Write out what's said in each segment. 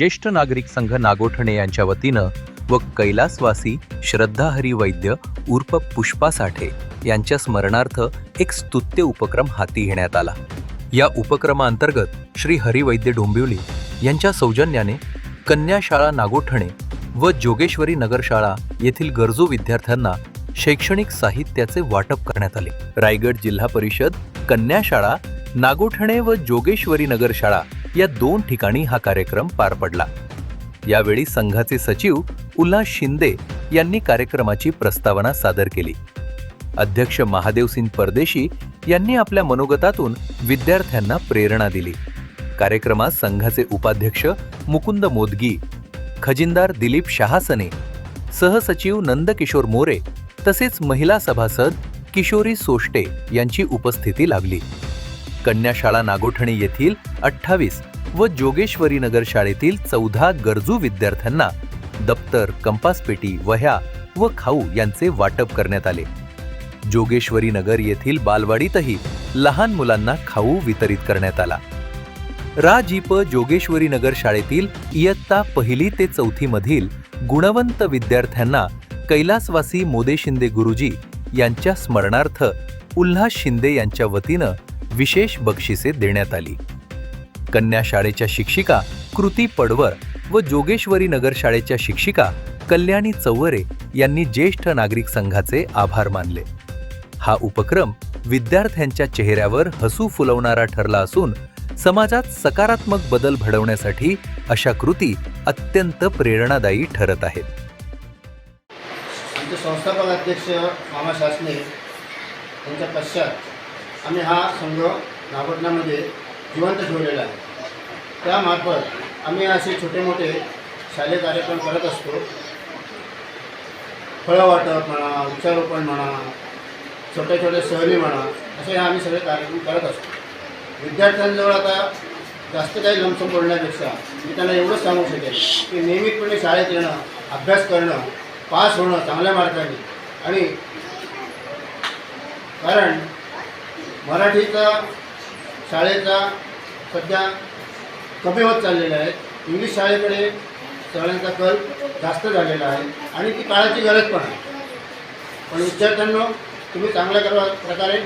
ज्येष्ठ नागरिक संघ नागोठणे यांच्या वतीनं व कैलासवासी श्रद्धा हरी वैद्य उर्फ पुष्पा साठे यांच्या स्मरणार्थ एक स्तुत्य उपक्रम हाती घेण्यात आला. या उपक्रमाअंतर्गत श्री हरिवैद्य डोंबिवली यांच्या सौजन्याने कन्या शाळा नागोठणे व जोगेश्वरी नगर शाळा येथील गरजू विद्यार्थ्यांना शैक्षणिक साहित्याचे वाटप करण्यात आले. रायगड जिल्हा परिषद कन्या शाळा नागोठणे व जोगेश्वरी नगर शाळा या दोन ठिकाणी हा कार्यक्रम पार पडला. यावेळी संघाचे सचिव उल्हास शिंदे यांनी कार्यक्रमाची प्रस्तावना सादर केली. अध्यक्ष महादेवसिंग परदेशी यांनी आपल्या मनोगतातून विद्यार्थ्यांना प्रेरणा दिली. कार्यक्रमात संघाचे उपाध्यक्ष मुकुंद मोदगी खजिनदार दिलीप शहासने सहसचिव नंदकिशोर मोरे तसेच महिला सभासद किशोरी सोष्टे यांची उपस्थिती लाभली. कन्या शाळा नागोठणे येथील अठ्ठावीस व जोगेश्वरी नगर शाळेतील चौदा गरजू विद्यार्थ्यांना दप्तर कंपासपेटी वह्या व खाऊ यांचे वाटप करण्यात आले. जोगेश्वरी नगर येथील बालवाडीतही लहान मुलांना खाऊ वितरित करण्यात आला. राजीप जोगेश्वरी नगर शाळेतील इयत्ता पहिली ते चौथी मधील गुणवंत विद्यार्थ्यांना कैलासवासी मोदे शिंदे गुरुजी यांच्या स्मरणार्थ उल्हास शिंदे यांच्या वतीनं विशेष बक्षिसे देण्यात आली. कन्या शाळेच्या शिक्षिका कृती पडवर व जोगेश्वरी नगर शाळेच्या शिक्षिका कल्याणी चौवरे यांनी ज्येष्ठ नागरिक संघाचे आभार मानले. हा उपक्रम विद्यार्थ्यांच्या चेहऱ्यावर हसू फुलवणारा ठरला असून समाजात सकारात्मक बदल घडवण्यासाठी अशा कृती अत्यंत प्रेरणादायी ठरत आहेत. आमचे संस्थापक अध्यक्ष मामा शासने यांच्या पश्चात आम्ही हा संघ नागोटण्यामध्ये जिवंत ठेवलेला आहे. त्यामार्फत आम्ही असे छोटे मोठे शालेय कार्यक्रम करत असतो. फळं वाटप म्हणा वृक्षारोपण म्हणा छोटे छोटे सहली म्हणा असे आम्ही सगळे कार्यक्रम करत असतो. विद्यार्थ्यांजवळ आता जास्त काही लमसम बोलण्यापेक्षा मी त्यांना एवढंच सांगू शकेल की नियमितपणे शाळेत येणं अभ्यास करणं पास होणं चांगल्या मार्गाने आणि कारण मराठीचा शाळेचा सध्या कमी होत चाललेले आहेत. इंग्लिश शाळेकडे सगळ्यांचा कल जास्त झालेला आहे आणि ती काळाची गरज पण आहे. पण विद्यार्थ्यांना तुम्ही चांगल्या प्रकारे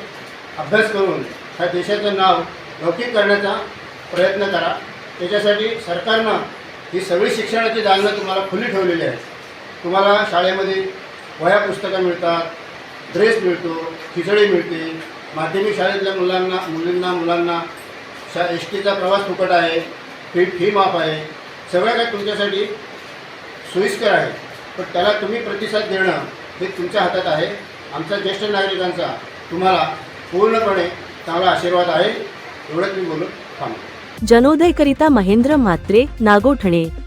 अभ्यास करून ह्या देशाचं नाव लौकिक करण्याचा प्रयत्न करा. त्याच्यासाठी सरकारनं ही सगळी शिक्षणाची दालनं तुम्हाला खुली ठेवलेली आहे तुम्हाला शाळेमध्ये वह्या पुस्तकं मिळतात ड्रेस मिळतो खिचडी मिळते. माध्यमिक शाळेतल्या मुलांना मुलींना मुलांना शा एस टीचा प्रवास फुकट आहे फी फी माफ आहे सगळं काही तुमच्यासाठी सोयीस्कर आहे. पण त्याला तुम्ही प्रतिसाद देणं हे तुमच्या हातात आहे. आमचा ज्येष्ठ नागरिकांचा तुम्हाला पूर्णपणे चांगला आशीर्वाद आहे. एवढंच मी बोलून थांबतो. जनोदयकरिता महेंद्र म्हात्रे नागोठणे.